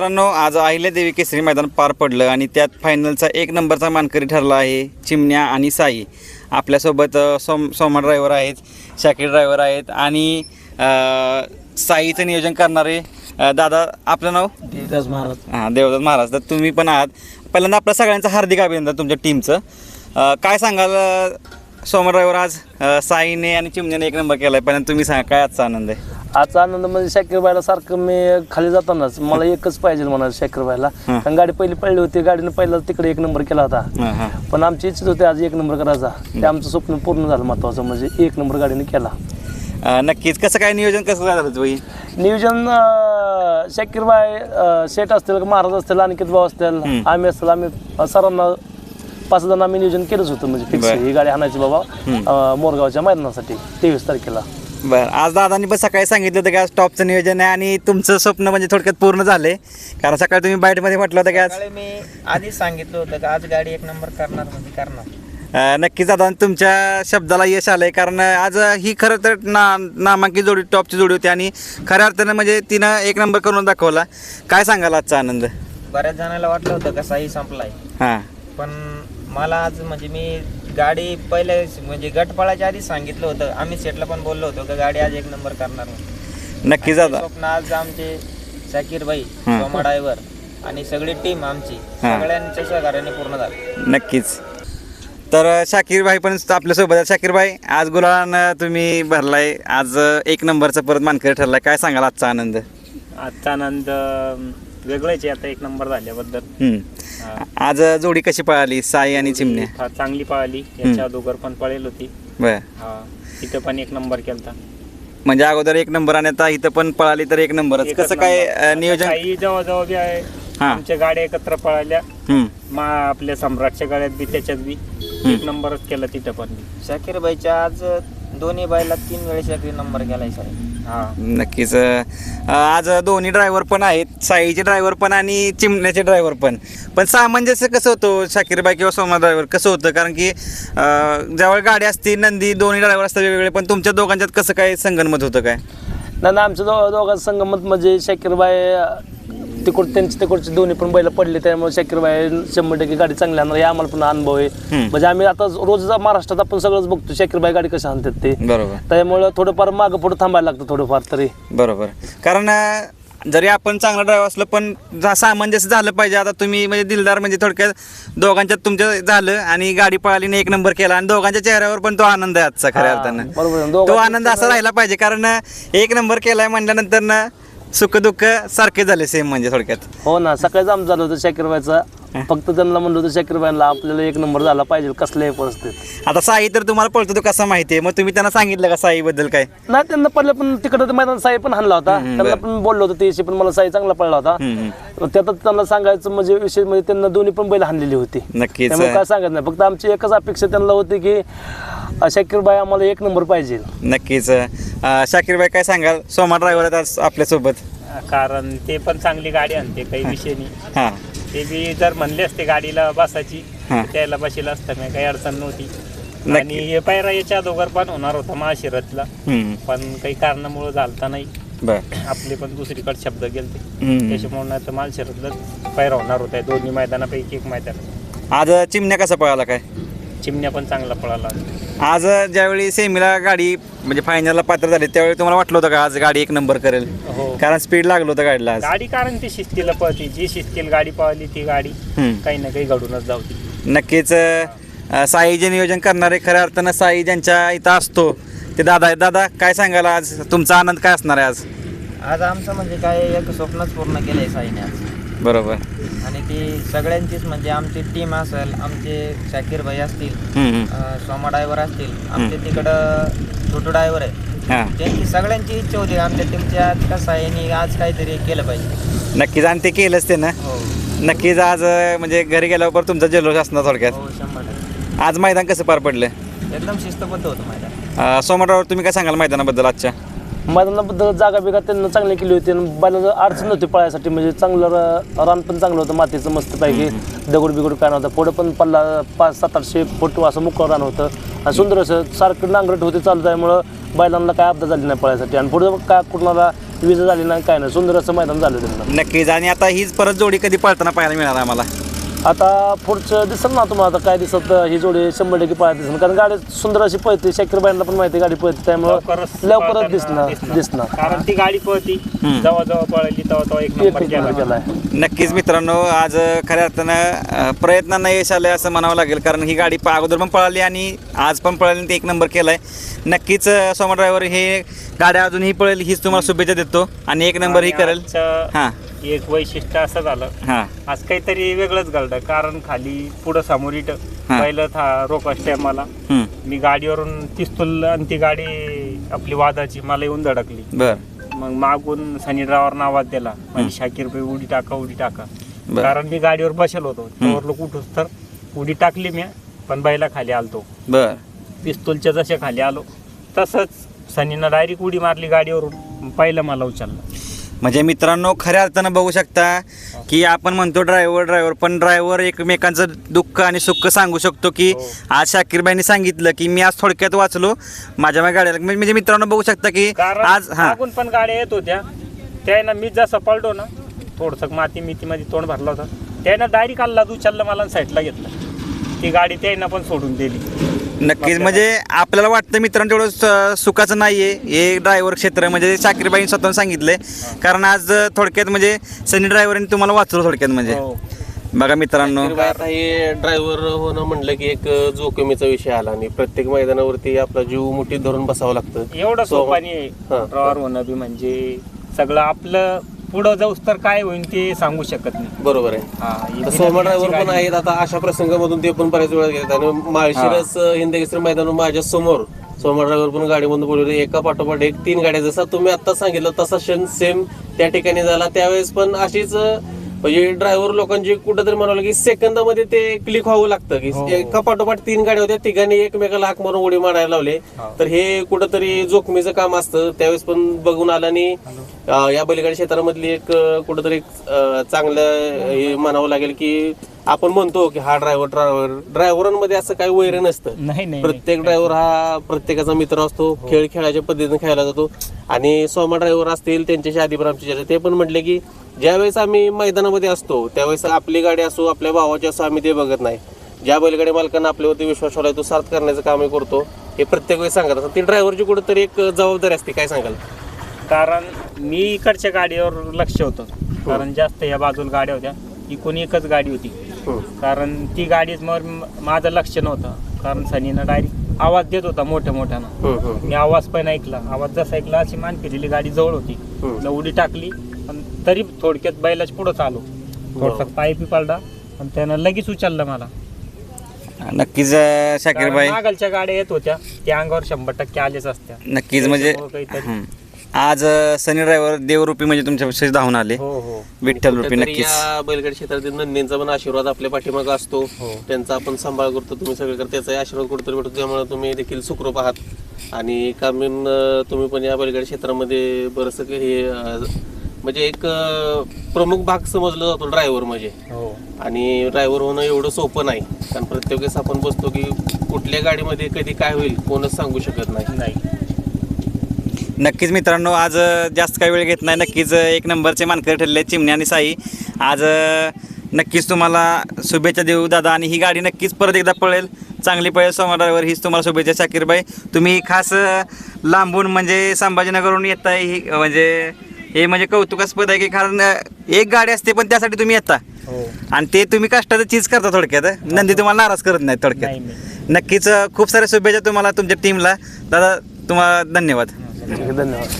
मित्रांनो आज अहिल्यादेवी केसरी मैदान पार पडलं आणि त्यात फायनलचा एक नंबरचा मानकरी ठरला आहे चिमण्या आणि साई. आपल्यासोबत सोम सोमा ड्रायव्हर आहेत शाकीर ड्रायव्हर आहेत आणि साईचं नियोजन करणारे अ, दादा आपलं नाव? देवदास महाराज. हां देवदत्त महाराज. तर तुम्ही पण आहात. पहिल्यांदा आपल्या सगळ्यांचं हार्दिक अभिनंदन तुमच्या टीमचं अ, काय सांगाल अ, सोमा ड्रायव्हर आज? अ, साईने आणि चिमण्याने एक नंबर केला आहे पहिल्यांदा तुम्ही सांगा काय आजचा आनंद आहे? आजचा आनंद म्हणजे शाकीरबाईला सारखं मी खाली जातानाच मला एकच पाहिजे म्हणा शाकीरबाईला. कारण गाडी पहिली पडली होती गाडीनं पहिला तिकडे एक नंबर केला होता. पण आमची इच्छा होती आज एक नंबर करायचा. ते आमचं स्वप्न पूर्ण झालं महत्वाचं म्हणजे एक नंबर गाडीने केला. अ, नक्कीच. कसं काय नियोजन कसं झालं तुम्ही नियोजन अं, शाकीरबाई अं, शेठ असतील महाराज असतील अनिकेत भाऊ असतील. आम्ही असतील आम्ही सरांना पाच जण आम्ही नियोजन केलंच होतं म्हणजे फिक्स बरं. ही गाडी आणायची बाबा. अं, मोरगावच्या मैदानासाठी तेवीस तारखेला. बरं आज दादांनी पण सकाळी सांगितलं होतं की आज टॉपचं नियोजन आहे आणि तुमचं स्वप्न म्हणजे थोडक्यात पूर्ण झालंय. कारण सकाळी तुम्ही बाईटमध्ये म्हटलं होतं की आज सकाळी मी आधीच सांगितलं होतं की आज गाडी एक नंबर करणार म्हणजे करणार. अ, नक्कीच दादा तुमच्या शब्दाला यश आलंय. कारण आज ही खरं तर ना नामांकित जोडी टॉपची जोडी होती आणि खऱ्या अर्थानं म्हणजे तिनं एक नंबर करून दाखवला. काय सांगाल आजचा आनंद? बऱ्याच जणांना वाटलं होतं का साई संपलाय. हां. पण मला आज म्हणजे मी गाडी पहिले म्हणजे गटपाळाच्या आधीच सांगितलं होतं. आम्ही सेटला पण बोललो होतो की गाडी आज एक नंबर करणार म्हणून. नक्कीच दादा स्वप्न आज आमचे शाकीर भाई. सोमा ड्रायव्हर आणि सगळी टीम आमची. सगळ्यांच्या सहकार्याने पूर्ण झालं. नक्कीच. तर शाकीर भाई पण आपल्यासोबत आहेत. शाकीर भाई आज गुलाबानं तुम्ही भरलाय. आज एक नंबरचा परत मानकरी ठरलाय. काय सांगाल आजचा आनंद? आजचा आनंद अं, वेगळाच आहे आता एक नंबर झाल्याबद्दल. हम्म. हा. आज जोडी कशी पळाली साई आणि चिमण्या? चांगली पळाली याच्या अगोदर पण पळेल होती. बर. हा तिथं पण एक नंबर केलता. म्हणजे अगोदर एक नंबर आणि आता इथं पण पळाली तर एक नंबरच. एकच कसं काय नंबर. अ, आता नियोजन काही जवळजवळ बी आहे. हा. आमच्या गाड्या एकत्र पळाल्या. हम्म. मा आपल्या सम्राटच्या गाड्यात बी त्याच्यात बी. एक नंबरच केला तिथं पण. बी. शाकीर भाईच्या आज दोन्ही बायला तीन वेळेस शाकीर नंबर केलाय साई हा नक्कीच. आज दोन्ही ड्रायव्हर पण आहेत. साईचे ड्रायव्हर पण आणि चिमण्याचे ड्रायव्हर पण. पण सामंजस्य कसं होतं? शाकीरबाई किंवा सोमा ड्रायव्हर कसं होतं? कारण की अ, ज्यावेळी गाडी असती नंदी दोन्ही ड्रायव्हर असतात वेगवेगळे. पण तुमच्या दोघांच्यात कसं काय संगनमत होतं काय? नाही ना आमच्या दो दोघांचं संगमत म्हणजे शाकीरबाई तिकड त्यांची तिकडची दोन्ही पण बैल पडले त्यामुळे शाकीरबाई शंभर टक्के गाडी चांगली आणणार हे आम्हाला पण अनुभव आहे. म्हणजे आम्ही आता रोज महाराष्ट्रात आपण सगळंच बघतो शाकीरबाई गाडी कशी आणतात ते. बरोबर. त्यामुळे थोडंफार मागं पुढं थांबायला लागतं थोडंफार तरी. बरोबर. कारण अ, जरी आपण चांगला ड्रायव्हर असलं पण जा- सामंजस्य झालं पाहिजे. आता तुम्ही म्हणजे दिलदार म्हणजे थोडक्यात दोघांच्यात तुमचं झालं आणि गाडी पळालीने एक नंबर केला आणि दोघांच्या चेहऱ्यावर पण तो आनंद आहे आजचा खऱ्या हा, अर्थानं. बरोबर आहे. तो दोघांच्या आनंद असा राहिला पाहिजे. कारण एक नंबर केलाय म्हणल्यानंतर ना सुख दुःख सारखे झाले सेम म्हणजे थोडक्यात. हो ना सकाळीच आमचं झालं होतं शाकीरबाईचा. फक्त त्यांना म्हणलं होतं शाकीरबाईला आपल्याला एक नंबर झाला पाहिजे कसल्याही परिस्थितीत आता साई तर तुम्हाला पळतो तो कसा माहिती आहे? मग तुम्ही त्यांना सांगितलं का साई बद्दल काय? नाही त्यांना पडलं पण तिकडं मैदान साई पण हाणला होता. त्यांना पण बोललो होतं त्याशी पण मला साई चांगला पडला होता. हम्म. त्यातच त्यांना सांगायचं म्हणजे विषय म्हणजे त्यांना दोन्ही पण बैल हाणलेली होती. नक्कीच त्यामुळे काय सांगत नाही. फक्त आमची एकच अपेक्षा त्यांना होती की शाकीरबाई आम्हाला एक नंबर पाहिजे. नक्कीच. अं, शाकीरबाई काय सांगाल? सोमा ड्रायव्हर आहेत आज आपल्यासोबत. कारण ते पण चांगली गाडी आणते काही विषय नाही. हां. ते बी जर म्हणले असते गाडीला बसायची हा. तर त्याला बसेला असतं नाही काही अडचण नव्हती. आणि हे पायरा याच्या अगोदर पण होणार होता महाशिरतला. हम्म, पण काही कारणामुळे झालता नाही. बर. आपले पण दुसरीकडे शब्द गेलते. हम्म. त्याच्यामुळे नाही तर पायरा होणार होता. दोन्ही मैदानापैकी एक मैदान. आज चिमण्या कसा पळाला काय? चिमण्या पण चांगला पळाला. आज ज्यावेळी सेमीला गाडी म्हणजे फायनलला पात्र झाली त्यावेळी तुम्हाला वाटलं होतं का आज गाडी एक नंबर करेल? हो. कारण स्पीड लागलं होतं गाडीला आज. गाडी कारण ती शिस्तीला पळते. जी शिस्तील गाडी पळाली ती गाडी हम्म. काही ना काही घडूनच जावती नक्कीच अं, साई जे नियोजन करणारे खऱ्या अर्थानं साई ज्यांच्या इथं असतो ते दादा आहेत. दादा काय सांगाल आज? तुमचा आनंद काय असणार आहे आज? आज आमचं म्हणजे काय एक स्वप्नच पूर्ण केलंय साईने आज. बरोबर. आणि ती सगळ्यांचीच म्हणजे आमची टीम असेल आमचे शाकीर भाई असतील. अं, सोमा ड्रायव्हर असतील आमचे तिकडं छोटू ड्रायव्हर आहे हां. त्यांची सगळ्यांची इच्छा होती आमच्या टीमच्या कसं आहे यांनी आज काहीतरी केलं पाहिजे. नक्कीच आणि ते केलंच ते ना? हो. नक्कीच आज अं, म्हणजे घरी गेल्यावर तुमचा जल्लोष असणार थोडक्यात. हो शंभर टक्के. आज मैदान कसं पार पडलं? एकदम शिस्तबद्ध होतं मैदान. सोमवारावर तुम्ही काय सांगाल मैदानाबद्दल आजच्या? मैदानाबद्दल जागा बिगा त्यांना चांगली केली होती आणि बैलाला अडचण नव्हती पळायसाठी. म्हणजे चांगलं र- रान पण चांगलं होतं मातीचं मस्त पैकी दगड बिगड काय नव्हतं. पुढं पण पल्ला पाच सात आठशे फूट असं मुक्का रान होतं. आणि सुंदर असं सारखं नांगरट होते चालू त्यामुळं बैलांना काय अपघात झाली नाही पळायसाठी. आणि पुढं काय कुणाला वीज झाली नाही काय नाही. सुंदर असं मैदान झालं त्यांना नक्कीच. आणि आता हीच परत जोडी कधी पळताना पाहायला मिळाला आम्हाला? आता पुढचं दिसत ना तुम्हाला आता काय दिसत ही जोडी शंभर टक्के पाळत दिसणार कारण गाडी सुंदर अशी पळते शाकीर बाईंना पण माहिती आहे गाडी पळते त्यामुळे लवकरच पळताना दिसणार दिसणार. कारण ती गाडी पळती. हम्म. जेव्हा जेव्हा पळाली तेव्हा तेव्हा एक एक नंबर केला नक्कीच मित्रांनो आज खऱ्या अर्थानं अ, प्रयत्नांना यश आलं असं म्हणावं लागेल कारण ही गाडी पा- अगोदर पण पळाली आणि आज पण पळाली आणि ते एक नंबर केलाय. नक्कीच सोमा ड्रायव्हर हे गाड्या अजूनही पळेल हीच तुम्हाला शुभेच्छा देतो. आणि एक नंबर ही करेल. आजचं हां. एक वैशिष्ट्य असं झालं. हां. आज काहीतरी वेगळंच घडलं कारण खाली पुढं समोर इट. पहिलं था रोका मला हं, मी गाडीवरून पिस्तूल आणि ती गाडी आपली वादाची मला येऊन धडकली. बर. मग मागून सनी ड्रायव्हरनं आवाज दिला म्हणजे शाकीर भाई उडी टाका उडी टाका. बर. कारण मी गाडीवर बसेल होतो. त्यावर लोक उठूस तर उडी टाकली मी पण बैला खाली आलतो. बर. पिस्तूलच्या जसे खाली आलो तसंच सनीनं डायरेक्ट उडी मारली गाडीवरून. पहिलं मला उचललं. म्हणजे मित्रांनो खऱ्या अर्थानं बघू शकता की आपण म्हणतो ड्रायव्हर ड्रायव्हर पण ड्रायव्हर एकमेकांचं दुःख आणि सुख सांगू शकतो की हो. आज शाकीरबाईंनी सांगितलं की मी आज थोडक्यात वाचलो माझ्या माझ्या गाड्याला म्हणजे म्हणजे मित्रांनो बघू शकता की आज हां. पण गाड्या येत होत्या. त्यानं मी जसं पळतो ना थोडंसं माती मितीमध्ये तोंड भरला होता. त्यानं डायरेक्ट आल्ला उचललं मला साईडला घेतलं. ती गाडी त्यानं पण सोडून दिली. नक्कीच म्हणजे आपल्याला वाटतं मित्रांनो तेवढं स- सुखाचं नाहीये. हे ड्रायव्हर क्षेत्र म्हणजे शाकीरबाईंनी स्वतःहून सांगितलंय. कारण आज थोडक्यात म्हणजे सनी ड्रायव्हरने तुम्हाला वाचलं थोडक्यात म्हणजे. हो. बघा मित्रांनो. तर आता हे ड्रायव्हर होणं म्हणलं की एक जोखमीचा विषय आला. आणि प्रत्येक मैदानावरती आपला जीव मुठीत धरून बसावं लागतं. एवढं सो- सोपा नाही हा. ड्रॉवर होणं बी म्हणजे सगळं आपलं पुढं जाऊस तर काय होईल ते सांगू शकत नाही. बरोबर आहे. हा, ही सोमा ड्रायव्हर पण गाडी. आहेत. आता अशा प्रसंगामधून ते पण बऱ्याच वेळा गेलेत. आणि माळशिरस हिंदकेसरी मैदान माझ्यासमोर सोमा ड्रायव्हर पण गाडीमधून बोलवले एका पाठोपाठ एक तीन गाड्या जसा तुम्ही आता सांगितलं तसा क्षण सेम त्या ठिकाणी झाला. त्यावेळेस पण अशीच अं, म्हणजे ड्रायव्हर लोकांची कुठेतरी म्हणावं की सेकंदामध्ये ते क्लिक व्हावं लागतं की हो. एका पाठोपाठ तीन गाड्या होत्या तिघांनी एकमेकाला हाक मारून उडी मारायला लावले. तर हे कुठंतरी जोखमीचं काम असतं त्यावेळेस पण बघून आलं आणि या बलिगाडी क्षेत्रामधली एक कुठंतरी एक, चांगलं हे म्हणावं लागेल की आपण म्हणतो की हा ड्रायव्हर ड्रायव्हर ड्रायव्हरांमध्ये असं काही वैर नसतं. नाही नाही प्रत्येक ड्रायव्हर हा प्रत्येकाचा मित्र असतो खेळ खेळाच्या पद्धतीने खेळला जातो. आणि सोमा ड्रायव्हर असतील त्यांच्याशी आधी पण आमची चर्चा. ते पण म्हटले की ज्यावेळेस आम्ही मैदानामध्ये असतो त्यावेळेस आपली गाडी असो आपल्या भावाची असो आम्ही ते बघत नाही. ज्या बैलगाडी मालकांना आपल्यावरती विश्वास ठेवलाय तो सार्थ करण्याचं काम करतो. हे प्रत्येक वेळेस सांगत असतात. ती ड्रायव्हरची कुठेतरी एक जबाबदारी असते. काय सांगाल? कारण मी इकडच्या गाडीवर लक्ष होतं. कारण जास्त या बाजूला गाड्या होत्या. इकून एकच गाडी होती. कारण ती गाडीवर माझं लक्ष नव्हतं. कारण सनीनं डायरेक्ट आवाज देत होता मोठ्या मोठ्यानं. मी आवाज पण ऐकला. आवाज जसा ऐकला अशी मान फिरलेली गाडी जवळ होती. न उडी टाकली पण तरी थोडक्यात बैलाच पुढं चालू. थोडसा पाय पी पडला पण त्यानं लगेच उचललं मला. नक्कीच शाकीरबाई. कारण मागलच्या गाड्या येत होत्या त्या अंगावर शंभर टक्के आलेच असत्या. नक्कीच म्हणजे काहीतरी- हं. आज सनी ड्रायव्हर देवरूपी म्हणजे तुमच्या धावून आले. हो हो. विठ्ठल रूपी कुठेतरी नक्कीच. या बैलगाडी क्षेत्रातील नंदींचा पण आशीर्वाद आपल्या पाठीमागे असतो. त्यांचा आपण सांभाळ करतो तुम्ही सगळे करता. त्याचा आशीर्वाद कुठेतरी भेटतो. त्यामुळे तुम्ही देखील सुखरूप आहात. आणि कामीन अं, तुम्ही पण या बैलगाडी क्षेत्रामध्ये बरंचसं काही हे अं, म्हणजे एक अं, प्रमुख भाग समजला जातो ड्रायव्हर म्हणजे. हो. आणि ड्रायव्हर होणं एवढं सोपं नाही. कारण प्रत्येक वेळेस आपण बसतो की कुठल्या गाडीमध्ये कधी काय होईल कोणच सांगू शकत नाही. नाही. नक्कीच मित्रांनो आज जास्त काही वेळ घेत नाही. नक्कीच एक नंबरचे मानकरी ठरले चिमणी आणि साई. आज नक्कीच तुम्हाला शुभेच्छा देऊ दादा आणि ही गाडी नक्कीच परत एकदा पळेल. चांगली पळेल सोमा ड्रायव्हर हीच तुम्हाला शुभेच्छा शाकीरबाई. तुम्ही खास लांबून म्हणजे संभाजीनगरहून येताय ही म्हणजे हे म्हणजे कौतुकास्पद आहे की कारण एक गाडी असते पण त्यासाठी तुम्ही येता. हो. आणि ते तुम्ही कष्टाचं चीज करता थोडक्यात नंदी तुम्हाला नाराज करत नाही थोडक्यात नक्कीच खूप साऱ्या शुभेच्छा तुम्हाला तुमच्या टीमला दादा तुम्हाला धन्यवाद. आहे धन्यवाद